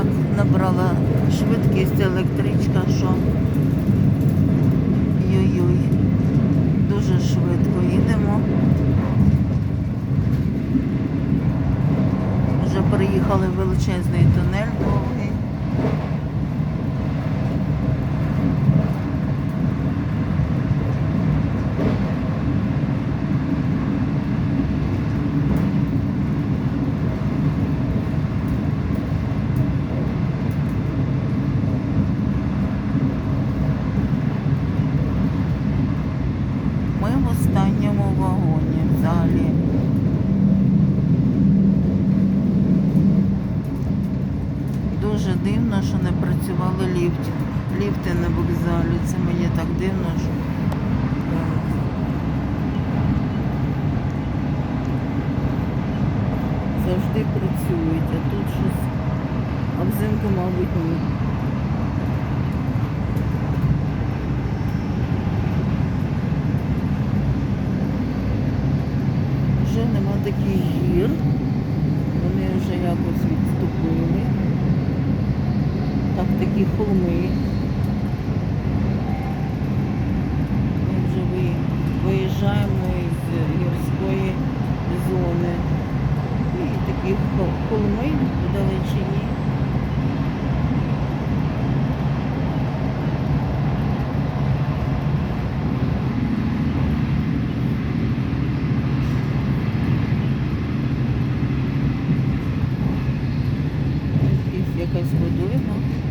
Так набрала швидкість електричка, що йой-йой, дуже швидко їдемо. Вже приїхали в величезний тунель довгий. Ми в останньому вагоні взагалі. Дуже дивно, що не працювали ліфти. Ліфти на вокзалі. Це мені так дивно, що. Завжди працюють, а тут щось. А взимку, мабуть, ні. Вже нема таких гір. Вони вже якось відступили. Так, такі холми. Ми вже виїжджаємо із гірської зони. І такі холми в. Dưới.